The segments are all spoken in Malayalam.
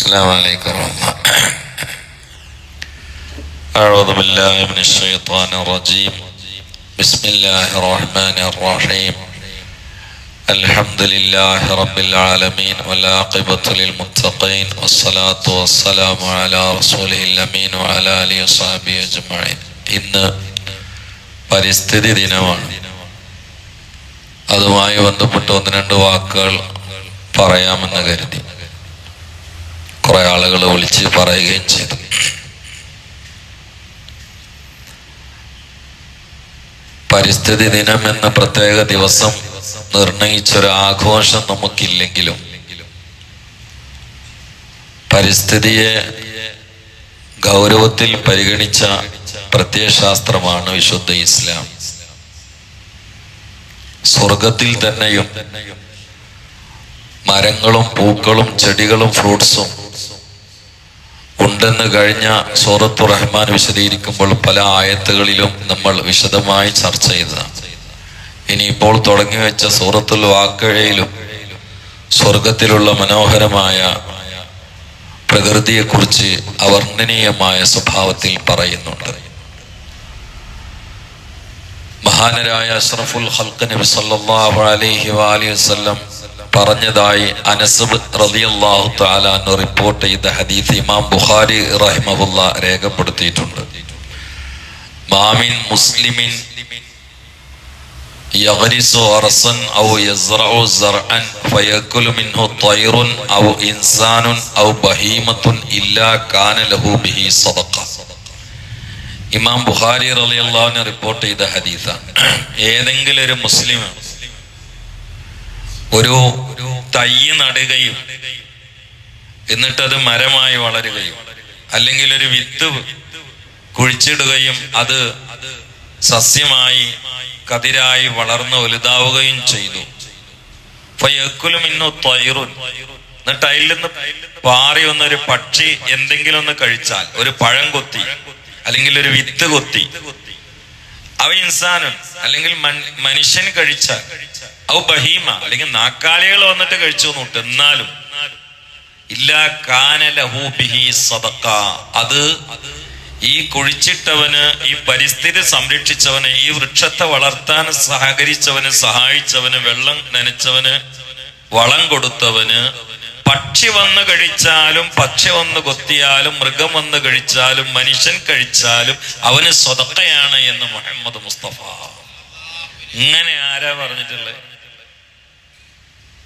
السلام عليكم ورحمة الله أعوذ بالله من الشيطان الرجيم بسم الله الرحمن الرحيم الحمد لله رب العالمين والعاقبة للمتقين والصلاة والسلام على رسوله الأمين وعلى آله وصحبه أجمعين ഇന്ന് പരിസ്ഥിതി ദിനമാണ് അതുമായി ബന്ധപ്പെട്ട് ഒന്ന് രണ്ട് വാക്കുകൾ പറയാമെന്ന് കരുതി കുറെ ആളുകൾ വിളിച്ച് പറയുകയും ചെയ്തു. പരിസ്ഥിതി ദിനം എന്ന പ്രത്യേക ദിവസം നിർണയിച്ചൊരു ആഘോഷം നമുക്കില്ലെങ്കിലും പരിസ്ഥിതിയെ ഗൗരവത്തിൽ പരിഗണിച്ച പ്രത്യയശാസ്ത്രമാണ് വിശുദ്ധ ഇസ്ലാം. സ്വർഗത്തിൽ തന്നെയും മരങ്ങളും പൂക്കളും ചെടികളും ഫ്രൂട്ട്സും ഉണ്ടെന്ന് കഴിഞ്ഞ സൂറത്തു റഹ്മാൻ വിശദീകരിക്കുമ്പോൾ പല ആയത്തുകളിലും നമ്മൾ വിശദമായി ചർച്ച ചെയ്തതാണ്. ഇനിയിപ്പോൾ തുടങ്ങി വെച്ച സൂറത്തുൽ വാക്കഴയിലും സ്വർഗത്തിലുള്ള മനോഹരമായ പ്രകൃതിയെക്കുറിച്ച് അവർണനീയമായ സ്വഭാവത്തിൽ പറയുന്നുണ്ട്. മഹാനരായ അഷ്റഫുൽ ഹൽക്ക് നബി അലൈഹി വാലി വസല്ലം പറഞ്ഞതായി അനസബ് റളിയല്ലാഹു തആല എന്ന് റിപ്പോർട്ട് ചെയ്ത ഹദീസ് ഇമാം ബുഖാരി റഹിമഹുല്ല രേഖപ്പെടുത്തിയിട്ടുണ്ട് മാമിൻ മുസ്ലിമിൻ يغرس غرسا أو يزرع زرعا فيأكل منه طير أو إنسان أو بهيمة إلا كان له به صدقة ഇമാം ബുഖാരി റളിയല്ലാഹുവിനെ റിപ്പോർട്ട് ചെയ്ത ഹദീസാണ് ഏതെങ്കിലും ഒരു മുസ്ലിം ഒരു തൈ നടുകയും എന്നിട്ടത് മരമായി വളരുകയും അല്ലെങ്കിൽ ഒരു വിത്ത് കുഴിച്ചിടുകയും അത് സസ്യമായി കതിരായി വളർന്ന് വലുതാവുകയും ചെയ്തു. ഫയക്കുലും ഇന്നു തൊയറുൻ എന്നിട്ട് അതിൽ നിന്ന് പാറി വന്നൊരു പക്ഷി എന്തെങ്കിലും ഒന്ന് കഴിച്ചാൽ ഒരു പഴം കൊത്തി അല്ലെങ്കിൽ ഒരു വിത്ത് കൊത്തി അവ ഇൻസാനും അല്ലെങ്കിൽ മനുഷ്യൻ കഴിച്ച അവ ബഹീമ അല്ലെങ്കിൽ നാക്കാലികൾ വന്നിട്ട് കഴിച്ചു നോട്ട് എന്നാലും ഇല്ല കാന ലഹു ബിഹി സദക്ക അത് ഈ കുഴിച്ചിട്ടവന് ഈ പരിസ്ഥിതി സംരക്ഷിച്ചവന് ഈ വൃക്ഷത്തെ വളർത്താൻ സഹകരിച്ചവന് സഹായിച്ചവന് വെള്ളം നനച്ചവന് വളം കൊടുത്തവന് പക്ഷി വന്ന് കഴിച്ചാലും പക്ഷി വന്ന് കൊത്തിയാലും മൃഗം വന്ന് കഴിച്ചാലും മനുഷ്യൻ കഴിച്ചാലും അവന് സ്വതക്കയാണ് എന്ന് മുഹമ്മദ് മുസ്തഫ. ഇങ്ങനെ ആരാ പറഞ്ഞിട്ടുള്ളത്?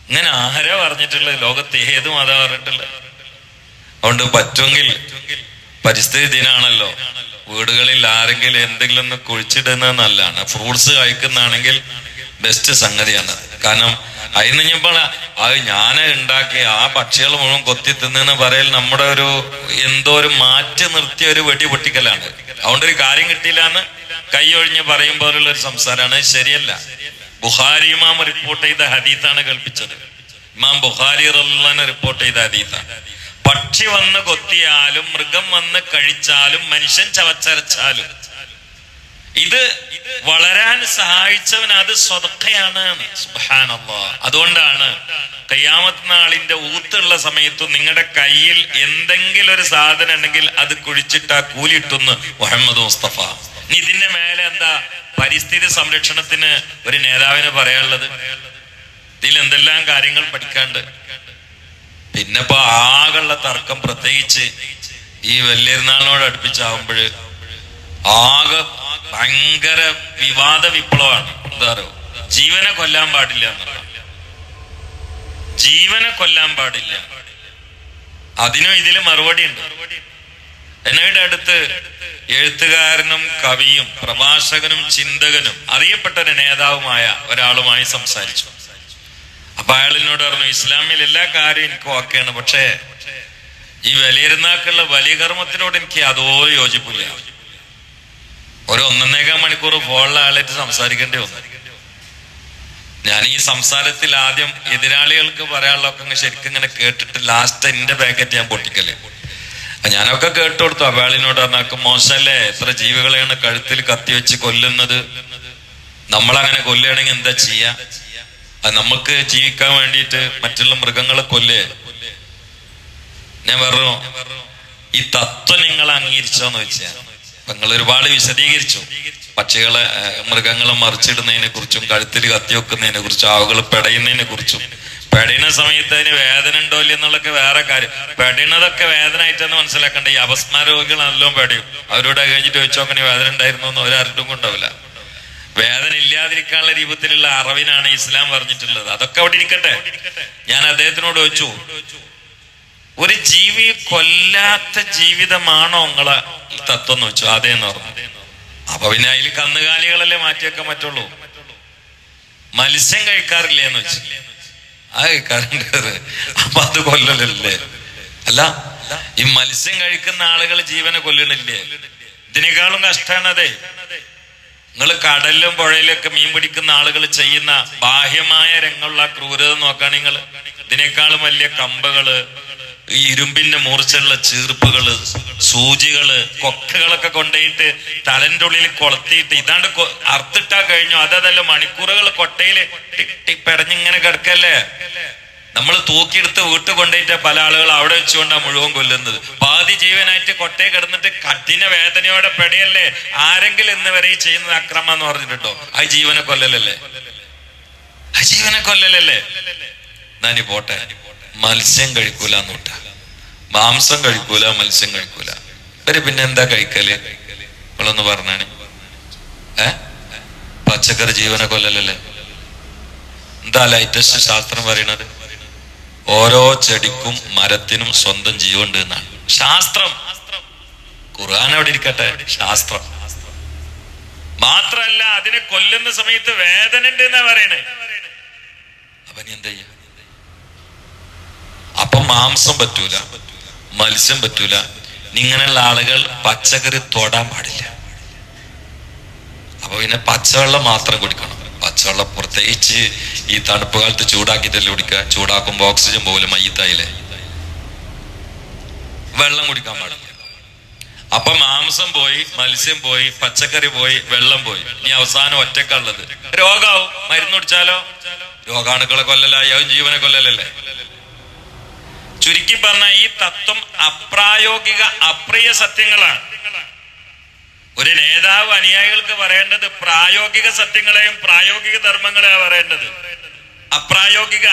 ഇങ്ങനെ ആരാ പറഞ്ഞിട്ടുള്ളത്? ലോകത്ത് ഏത് മത പറഞ്ഞിട്ടുള്ളത്? അതുകൊണ്ട് പറ്റുമെങ്കിൽ പരിസ്ഥിതി ദിനാണല്ലോ. വീടുകളിൽ ആരെങ്കിലും എന്തെങ്കിലും ഒന്ന് കുഴിച്ചിടുന്നത് നല്ലതാണ്. ഫ്രൂട്ട്സ് കഴിക്കുന്നതാണെങ്കിൽ ബെസ്റ്റ് സംഗതിയാണ് കാരണം അതിന് ഞാൻ അത് ഞാൻ ഉണ്ടാക്കി ആ പക്ഷികൾ മുഴുവൻ കൊത്തി തിന്നെന്ന് പറയൽ നമ്മുടെ ഒരു എന്തോ ഒരു മാറ്റി നിർത്തിയ ഒരു വെടി പൊട്ടിക്കലാണ്. അതുകൊണ്ട് ഒരു കാര്യം കിട്ടിയില്ല എന്ന് കൈ ഒഴിഞ്ഞ് പറയും പോലുള്ള ഒരു സംസാരമാണ് ശരിയല്ല. ബുഹാരി ഇമാം റിപ്പോർട്ട് ചെയ്ത ഹദീത്താണ് കൽപ്പിച്ചത് ഇമാം ബുഹാരി റഹ്ലാൻ റിപ്പോർട്ട് ചെയ്ത ഹദീത്താണ് പക്ഷി വന്ന് കൊത്തിയാലും മൃഗം വന്ന് കഴിച്ചാലും മനുഷ്യൻ ചവച്ചരച്ചാലും ഇത് വളരാൻ സഹായിച്ചവൻ അത് സ്വതക്കയാണ്. അതുകൊണ്ടാണ് കയ്യാമത്ത് നാളിന്റെ ഊത്തുള്ള സമയത്ത് നിങ്ങളുടെ കയ്യിൽ എന്തെങ്കിലും ഒരു സാധനം ഉണ്ടെങ്കിൽ അത് കുഴിച്ചിട്ട കൂലിട്ടുന്ന് മുഹമ്മദ് മുസ്തഫ. ഇനി ഇതിന്റെ മേലെ എന്താ പരിസ്ഥിതി സംരക്ഷണത്തിന് ഒരു നേതാവിന് പറയാനുള്ളത്? ഇതിൽ എന്തെല്ലാം കാര്യങ്ങൾ പഠിക്കാണ്ട്? പിന്നെ ഇപ്പൊ ആകെയുള്ള തർക്കം പ്രത്യേകിച്ച് ഈ വലിയൊരുനാളിനോട് അടുപ്പിച്ചാവുമ്പോൾ ആകെ ഭയങ്കര വിവാദ വിപ്ലവമാണ്. എന്താ പറയുക ജീവനെ കൊല്ലാൻ പാടില്ല ജീവനെ കൊല്ലാൻ പാടില്ല. അതിനും ഇതിലും മറുപടി ഉണ്ട് എന്നയുടെ അടുത്ത് എഴുത്തുകാരനും കവിയും പ്രഭാഷകനും ചിന്തകനും അറിയപ്പെട്ട ഒരു നേതാവുമായ ഒരാളുമായി സംസാരിച്ചു. അപ്പൊ അയാളിനോട് പറഞ്ഞു ഇസ്ലാമിൽ എല്ലാ കാര്യവും എനിക്ക് ഓക്കെയാണ് പക്ഷേ ഈ വലിയിരുന്നാക്കുള്ള വലിയ കർമ്മത്തിനോട് എനിക്ക് അതോ യോജിപ്പില്ല. ഒരു ഒന്നേകാൽ മണിക്കൂർ ഫോണിലെ ആളായിട്ട് സംസാരിക്കേണ്ടി വന്നു. ഞാൻ ഈ സംസാരത്തിൽ ആദ്യം എതിരാളികൾക്ക് പറയാനുള്ളതൊക്കെ ശരിക്കും ഇങ്ങനെ കേട്ടിട്ട് ലാസ്റ്റ് എന്റെ പാക്കറ്റ് ഞാൻ പൊട്ടിക്കൽ. അപ്പൊ ഞാനൊക്കെ കേട്ടു കൊടുത്തു. അയാളിനോട് പറഞ്ഞാൽ മോശമല്ലേ എത്ര ജീവികളെയാണ് കഴുത്തിൽ കത്തിവെച്ച് കൊല്ലുന്നത്? നമ്മളങ്ങനെ കൊല്ലുകയാണെങ്കിൽ എന്താ ചെയ്യാ? അത് നമുക്ക് ജീവിക്കാൻ വേണ്ടിയിട്ട് മറ്റുള്ള മൃഗങ്ങളെ കൊല്ലേ? ഞാൻ പറഞ്ഞു ഈ തത്വം നിങ്ങൾ അംഗീകരിച്ചോന്ന് വെച്ചാൽ നിങ്ങൾ ഒരുപാട് വിശദീകരിച്ചു. പക്ഷികളെ മൃഗങ്ങളെ മറിച്ചിടുന്നതിനെ കുറിച്ചും കഴുത്തിൽ കത്തി വെക്കുന്നതിനെ കുറിച്ചും ആവുകൾ പെടയുന്നതിനെ കുറിച്ചും. പെടയുന്ന സമയത്ത് അതിന് വേദന ഉണ്ടോ ഇല്ല എന്നുള്ളതൊക്കെ വേറെ കാര്യം. പെടയുന്നതൊക്കെ വേദന ആയിട്ടെന്ന് മനസ്സിലാക്കണ്ട? ഈ അപസ്മാര രോഗികൾ നല്ലോ പെടയും. അവരോട് കഴിഞ്ഞിട്ട് ചോദിച്ചു അങ്ങനെ വേദന ഉണ്ടായിരുന്നു? എന്ന് ഒരാരുടെ ഉണ്ടാവില്ല വേദന ഇല്ലാതിരിക്കാനുള്ള രൂപത്തിലുള്ള അറിവിനാണ് ഇസ്ലാം പറഞ്ഞിട്ടുള്ളത്. അതൊക്കെ അവിടെ ഇരിക്കട്ടെ. ഞാൻ അദ്ദേഹത്തിനോട് ചോദിച്ചു ഒരു ജീവി കൊല്ലാത്ത ജീവിതമാണോ നിങ്ങളെ തത്വം എന്ന് വെച്ചു? അതേന്ന് പറഞ്ഞു. അപ്പൊ പിന്നെ അതിൽ കന്നുകാലികളല്ലേ മാറ്റിവെക്കാൻ പറ്റുള്ളൂ? മത്സ്യം കഴിക്കാറില്ലേ എന്ന് വെച്ചു. ആ കഴിക്കാറുണ്ട്. അപ്പൊ അത് കൊല്ലലല്ലേ? അല്ല ഈ മത്സ്യം കഴിക്കുന്ന ആളുകൾ ജീവനെ കൊല്ലണില്ലേ? ഇതിനേക്കാളും കഷ്ടാണ് അതെ. നിങ്ങൾ കടലിലും പുഴയിലൊക്കെ മീൻ പിടിക്കുന്ന ആളുകൾ ചെയ്യുന്ന ബാഹ്യമായ രംഗമുള്ള ക്രൂരത നോക്കുകയാണെങ്കിൽ ഇതിനേക്കാളും വലിയ കമ്പകൾ ഈ ഇരുമ്പിന്റെ മൂർച്ചയുള്ള ചീർപ്പുകൾ സൂചികൾ കൊക്കകളൊക്കെ കൊണ്ടുപോയിട്ട് തലന്റെ ഉള്ളിൽ കൊളത്തിയിട്ട് ഇതാണ്ട് അർത്തിട്ടാ കഴിഞ്ഞു. അതതല്ല മണിക്കൂറുകൾ കൊട്ടയിൽ ടിക് ടിക് പെടഞ്ഞിങ്ങനെ കിടക്കല്ലേ? നമ്മൾ തൂക്കിയെടുത്ത് വീട്ട് കൊണ്ടുപോയിട്ട പല ആളുകൾ അവിടെ വെച്ചുകൊണ്ടാണ് മുഴുവൻ കൊല്ലുന്നത്. പാതി ജീവനായിട്ട് കൊട്ടയെ കിടന്നിട്ട് കഠിന വേദനയോടെ പെടയല്ലേ? ആരെങ്കിലും ഇന്ന് വരെ ഈ ചെയ്യുന്നത് അക്രമം എന്ന് പറഞ്ഞിട്ടുണ്ടോ? ആ ജീവനെ കൊല്ലലല്ലേ? ആ ജീവനെ കൊല്ലലല്ലേ? നാനി പോട്ടെ. മത്സ്യം കഴിക്കൂല എന്നൂട്ട മാംസം കഴിക്കൂല മത്സ്യം കഴിക്കൂല. ഇവർ പിന്നെ എന്താ കഴിക്കൽ? നിങ്ങളൊന്ന് പറഞ്ഞാണ്. ഏ? പച്ചക്കറി ജീവനെ കൊല്ലലല്ലേ? എന്താ ലൈറ്റസ്റ്റ് ശാസ്ത്രം പറയണത്? ഓരോ ചെടിക്കും മരത്തിനും സ്വന്തം ജീവുണ്ട് എന്നാണ്. ശാസ്ത്രം. ഖുർആൻ അവിടെ ഇരിക്കട്ടെ. ശാസ്ത്രം. മാത്രല്ല അതിനെ കൊല്ലുന്ന സമയത്ത് വേദന ഉണ്ട് എന്നാ പറയണേ അവൻ എന്താ ചെയ്യാ? അപ്പൊ മാംസം പറ്റൂല മത്സ്യം പറ്റൂല. ഇങ്ങനെയുള്ള ആളുകൾ പച്ചക്കറി തൊടാൻ പാടില്ല. അപ്പൊ പിന്നെ പച്ചവെള്ളം മാത്രം കുടിക്കണം. പച്ചവെള്ളം പ്രത്യേകിച്ച് ഈ തണുപ്പ് കാലത്ത് ചൂടാക്കിയിട്ടല്ലേ കുടിക്കുക. ചൂടാക്കുമ്പോ ഓക്സിജൻ പോലും മയ്യത്തായില്ലേ? വെള്ളം കുടിക്കാൻ പാടില്ല. അപ്പൊ മാംസം പോയി മത്സ്യം പോയി പച്ചക്കറി പോയി വെള്ളം പോയി. ഇനി അവസാനം ഒറ്റക്കുള്ളത് രോഗാവും. മരുന്ന് കുടിച്ചാലോ? രോഗാണുക്കളെ കൊല്ലലായി. അവൻ ജീവനെ കൊല്ലലല്ലേ? ചുരുക്കി പറഞ്ഞ ഈ തത്വം അപ്രായോഗിക അപ്രിയ സത്യങ്ങളാണ്. ഒരു നേതാവ് അനുയായികൾക്ക് പറയേണ്ടത് പ്രായോഗിക സത്യങ്ങളെയും പ്രായോഗിക ധർമ്മങ്ങളെയാണ് പറയേണ്ടത്. അപ്രായോഗിക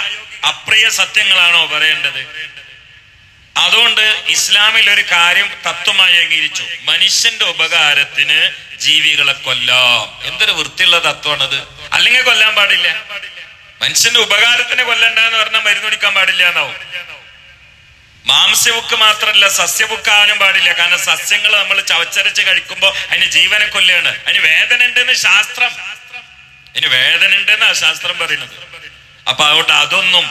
അപ്രിയ സത്യങ്ങളാണോ പറയേണ്ടത്? അതുകൊണ്ട് ഇസ്ലാമിൽ ഒരു കാര്യം തത്വമായി അംഗീകരിച്ചു. മനുഷ്യന്റെ ഉപകാരത്തിന് ജീവികളെ കൊല്ലാം. എന്തൊരു വൃത്തിയുള്ള തത്വമാണത്. അല്ലെങ്കിൽ കൊല്ലാൻ പാടില്ല. മനുഷ്യന്റെ ഉപകാരത്തിന് കൊല്ലണ്ടെന്ന് പറഞ്ഞാൽ മരുന്ന് കുടിക്കാൻ പാടില്ല എന്നാവും. മാംസ്യബുക്ക് മാത്രല്ല സസ്യബുക്കാനും പാടില്ല. കാരണം സസ്യങ്ങൾ നമ്മൾ ചവച്ചരച്ച് കഴിക്കുമ്പോ അതിന് ജീവനെ കൊല്ലാണ് അതിന് വേദന ഉണ്ടെന്ന് ശാസ്ത്രം. അതിന് വേദന ആ ശാസ്ത്രം പറയുന്നത്. അപ്പൊ അതുകൊണ്ട് അതൊന്നും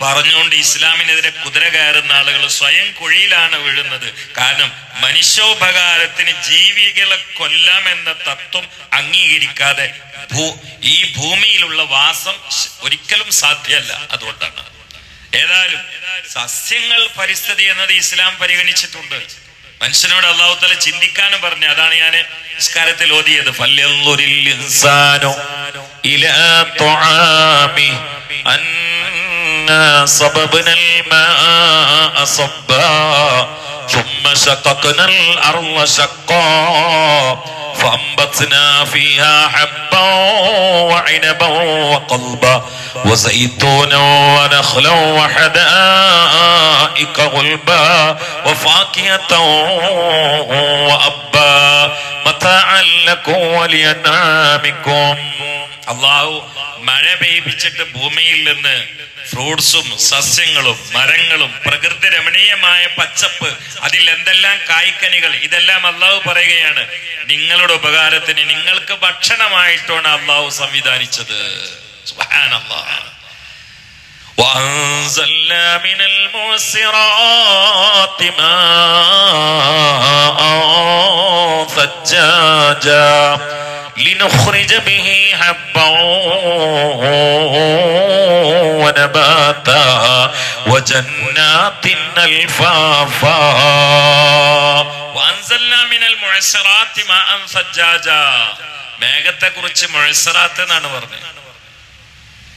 പറഞ്ഞുകൊണ്ട് ഇസ്ലാമിനെതിരെ കുതിര കയറുന്ന ആളുകൾ സ്വയം കുഴിയിലാണ് വീഴുന്നത്. കാരണം മനുഷ്യോപകാരത്തിന് ജീവികളെ കൊല്ലാമെന്ന തത്വം അംഗീകരിക്കാതെ ഈ ഭൂമിയിലുള്ള വാസം ഒരിക്കലും സാധ്യമല്ല. അതുകൊണ്ടാണ് ഏതായാലും സസ്യങ്ങൾ പരിസ്ഥിതി എന്നത് ഇസ്ലാം പരിഗണിച്ചിട്ടുണ്ട് മനുഷ്യനോട് അള്ളാഹു തല ചിന്തിക്കാനും പറഞ്ഞു അതാണ് ഞാൻ നിസ്കാരത്തിൽ ഓതിയത് ഫല്യൻളുരിൽ ഇൻസാനു ഇലാ തുആമി അന്നാ സബബ്നൽ മാഅ സബ്ബാ ثم شققنا الأرض شقا فأنبتنا فيها حبا وعنبا وقلبا وزيتونا ونخلا وحدائق غلبا وفاكهة وأبا متاعا لكم ولأنعامكم അള്ളാഹു മഴ പെയ്യിപ്പിച്ചിട്ട് ഭൂമിയിൽ നിന്ന് ഫ്രൂട്ട്സും സസ്യങ്ങളും മരങ്ങളും പ്രകൃതി രമണീയമായ പച്ചപ്പ് അതിൽ എന്തെല്ലാം കായ്ക്കനികൾ ഇതെല്ലാം അള്ളാഹു പറയുകയാണ് നിങ്ങളുടെ ഉപകാരത്തിന് നിങ്ങൾക്ക് ഭക്ഷണമായിട്ടാണ് അള്ളാഹു സംവിധാനിച്ചത് സുബ്ഹാനല്ലാഹ്. وأنزلنا من المعصرات ماء ثجاجا لنخرج به حبا ونباتا وجنات الفافا وأنزلنا من المعصرات ماء ثجاجا മേഘത്തെ കുറിച്ച് മുഴസറാത്ത് എന്നാണ് പറഞ്ഞത്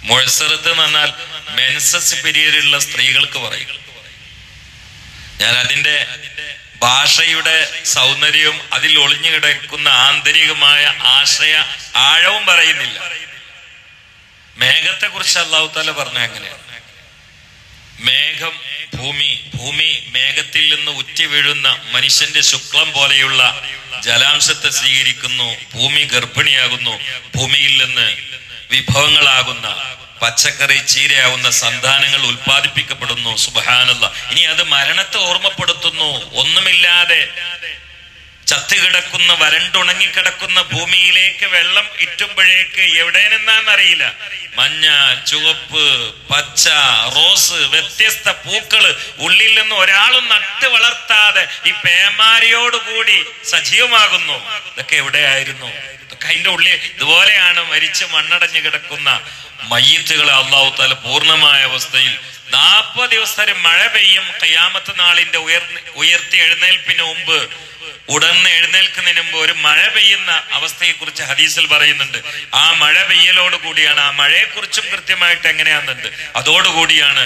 മുഴസറത്ത് എന്ന് പറഞ്ഞാൽ മെൻസസ് പീരീഡിലുള്ള സ്ത്രീകൾക്ക് പറയും ഞാൻ അതിന്റെ ഭാഷയുടെ സൗന്ദര്യവും അതിൽ ഒളിഞ്ഞു കിടക്കുന്ന ആന്തരികമായ ആശയ ആഴവും പറയുന്നില്ല. മേഘത്തെ കുറിച്ച് അള്ളാഹു താല പറഞ്ഞു എങ്ങനെയാണ് മേഘം ഭൂമി ഭൂമി മേഘത്തിൽ നിന്ന് ഉറ്റി വീഴുന്ന മനുഷ്യന്റെ ശുക്ലം പോലെയുള്ള ജലാംശത്തെ സ്വീകരിക്കുന്നു ഭൂമി ഗർഭിണിയാകുന്നു ഭൂമിയിൽ നിന്ന് വിഭവങ്ങളാകുന്ന പച്ചക്കറി ചീരയാവുന്ന സന്താനങ്ങൾ ഉൽപ്പാദിപ്പിക്കപ്പെടുന്നു. സുബഹാനല്ല ഇനി അത് മരണത്തെ ഓർമ്മപ്പെടുത്തുന്നു. ഒന്നുമില്ലാതെ ചത്തുകിടക്കുന്ന വരണ്ടുണങ്ങിക്കിടക്കുന്ന ഭൂമിയിലേക്ക് വെള്ളം ഇറ്റുമ്പോഴേക്ക് എവിടെ നിന്നാന്നറിയില്ല മഞ്ഞ ചുവപ്പ് പച്ച റോസ് വ്യത്യസ്ത പൂക്കൾ ഉള്ളിൽ നിന്ന് ഒരാളും നട്ട് വളർത്താതെ ഈ പേമാരിയോടുകൂടി സജീവമാകുന്നു. ഇതൊക്കെ എവിടെയായിരുന്നു? ഇതൊക്കെ അതിന്റെ ഉള്ളിൽ ഇതുപോലെയാണ് മരിച്ച് മണ്ണടഞ്ഞു കിടക്കുന്ന മയ്യത്തുകളെ അള്ളാഹു താല പൂർണമായ അവസ്ഥയിൽ നാൽപ്പത് ദിവസം മഴ പെയ്യും. കയ്യാമത്ത് നാളിന്റെ ഉയർ ഉയർത്തി എഴുന്നേൽപ്പിന് മുമ്പ് ഉടനെ എഴുന്നേൽക്കുന്നതിന് മുമ്പ് ഒരു മഴ പെയ്യുന്ന അവസ്ഥയെ കുറിച്ച് ഹദീസിൽ പറയുന്നുണ്ട്. ആ മഴ പെയ്യലോട് കൂടിയാണ് ആ മഴയെ കുറിച്ചും കൃത്യമായിട്ട് എങ്ങനെയാണെന്നുണ്ട്. അതോടുകൂടിയാണ്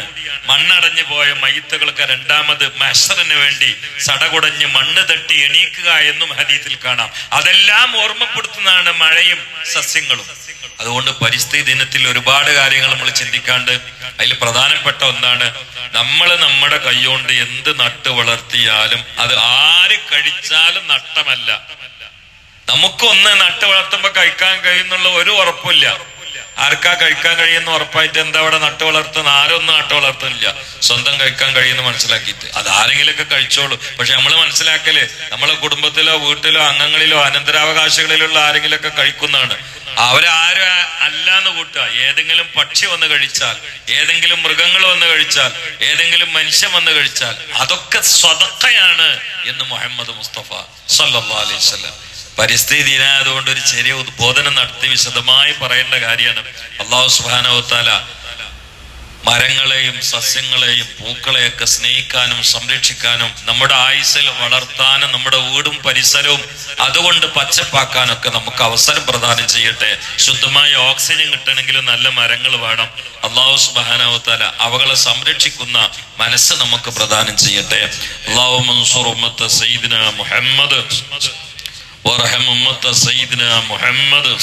മണ്ണടഞ്ഞു പോയ മയ്യത്തുകൾക്ക് രണ്ടാമത് മഷറിന് വേണ്ടി സടകുടഞ്ഞ് മണ്ണ് തട്ടി എണീക്കുക എന്നും ഹദീസിൽ കാണാം. അതെല്ലാം ഓർമ്മപ്പെടുത്തുന്നതാണ് മഴയും സസ്യങ്ങളും. അതുകൊണ്ട് പരിസ്ഥിതി ദിനത്തിൽ ഒരുപാട് കാര്യങ്ങൾ നമ്മൾ ചിന്തിക്കാണ്ട് അതിൽ പ്രധാനപ്പെട്ട ഒന്നാണ് നമ്മൾ നമ്മുടെ കൈകൊണ്ട് എന്ത് നട്ട് വളർത്തിയാലും അത് ആര് കഴിച്ചാലും നഷ്ടമല്ല. നമുക്കൊന്ന് നട്ട് വളർത്തുമ്പോ കഴിക്കാൻ കഴിയുന്നുള്ള ഒരു ഉറപ്പില്ല. ആർക്കാ കഴിക്കാൻ കഴിയുന്ന ഉറപ്പായിട്ട് എന്താ അവിടെ നട്ട് വളർത്തുന്ന ആരൊന്നും നട്ട് വളർത്തുന്നില്ല. സ്വന്തം കഴിക്കാൻ കഴിയുന്ന മനസ്സിലാക്കിയിട്ട്. അത് ആരെങ്കിലൊക്കെ കഴിച്ചോളൂ. പക്ഷെ നമ്മൾ മനസ്സിലാക്കൽ നമ്മളെ കുടുംബത്തിലോ വീട്ടിലോ അംഗങ്ങളിലോ അനന്തരാവകാശങ്ങളിലുള്ള ആരെങ്കിലൊക്കെ കഴിക്കുന്നതാണ്. അവരാരും അല്ലാന്ന് കൂട്ടുക. ഏതെങ്കിലും പക്ഷി വന്ന് കഴിച്ചാൽ ഏതെങ്കിലും മൃഗങ്ങൾ വന്ന് കഴിച്ചാൽ ഏതെങ്കിലും മനുഷ്യൻ വന്ന് കഴിച്ചാൽ അതൊക്കെ സ്വതക്കയാണ് എന്ന് മുഹമ്മദ് മുസ്തഫ സല്ലാ അലൈഹി വസല്ലം. പരിസ്ഥിതി ദിനായതുകൊണ്ട് ഒരു ചെറിയ ഉദ്ബോധനം നടത്തി വിശദമായി പറയേണ്ട കാര്യമാണ്. അള്ളാഹു സുബാനവത്താല മരങ്ങളെയും സസ്യങ്ങളെയും പൂക്കളെയൊക്കെ സ്നേഹിക്കാനും സംരക്ഷിക്കാനും നമ്മുടെ ആയുസിൽ വളർത്താനും നമ്മുടെ വീടും പരിസരവും അതുകൊണ്ട് പച്ചപ്പാക്കാനൊക്കെ നമുക്ക് അവസരം പ്രദാനം ചെയ്യട്ടെ. ശുദ്ധമായ ഓക്സിജൻ കിട്ടണമെങ്കിലും നല്ല മരങ്ങൾ വേണം. അള്ളാഹു സുബാനാവത്താല അവകളെ സംരക്ഷിക്കുന്ന മനസ്സ് നമുക്ക് പ്രദാനം ചെയ്യട്ടെ. അള്ളാഹു മൻസൂർ മുഹമ്മദ് മുഹമ്മദ്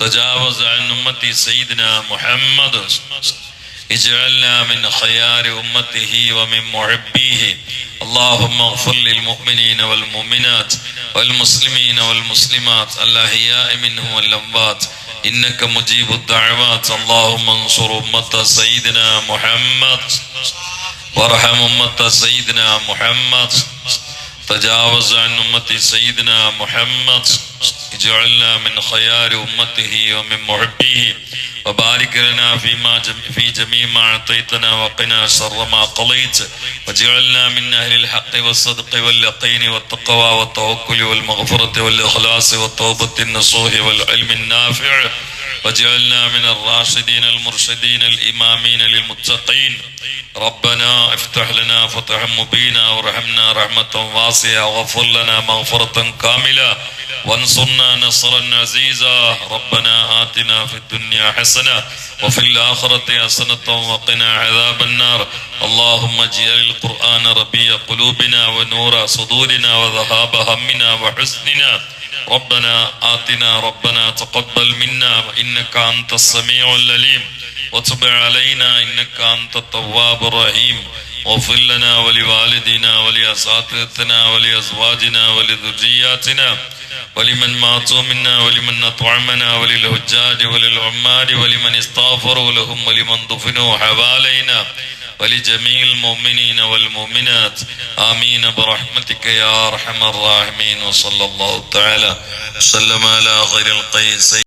തജാവസ് മുഹമ്മദ് اجعلنا من خيار أمته ومن محبيه. اللهم اغفر للمؤمنين والمؤمنات والمسلمين والمسلمات الأحياء منهم والأموات. إنك مجيب الدعوات. اللهم انصر أمة سيدنا محمد. وارحم أمة سيدنا محمد. تجاوز عن أمة سيدنا محمد. اجعلنا من خيار أمته ومن محبيه. وبارك لنا فيما في جميع ما أعطيتنا وقنا شر ما قضيت. واجعلنا من أهل الحق والصدق واليقين والتقوى والتوكل والمغفرة والإخلاص والتوبة النصوح والعلم النافع. واجعلنا من الراشدين المرشدين الإمامين للمتقين. ربنا افتح لنا فتحا مبينا وارحمنا رحمة واسعة واغفر لنا مغفرة كاملة. وانصرنا نصرا عزيزا. ربنا آتنا في الدنيا حسنة وفي الآخرة حسنة وقنا عذاب النار. اللهم اجعل القرآن ربيع قلوبنا ونور صدورنا وذهاب همنا وحزننا. ربنا آتنا ربنا تقبل منا إنك أنت السميع العليم. وتب علينا إنك أنت التواب الرحيم. واغفر لنا ولوالدنا ولأساتذتنا ولأزواجنا ولذرياتنا. ولمن ماتوا منا ولمن أطعمنا وللحجاج وللعمال ولمن استغفروا لهم ولمن دفنوا حوالينا ولجميع المؤمنين والمؤمنات آمين برحمتك يا أرحم الراحمين وصلى الله تعالى وسلم على خير القيس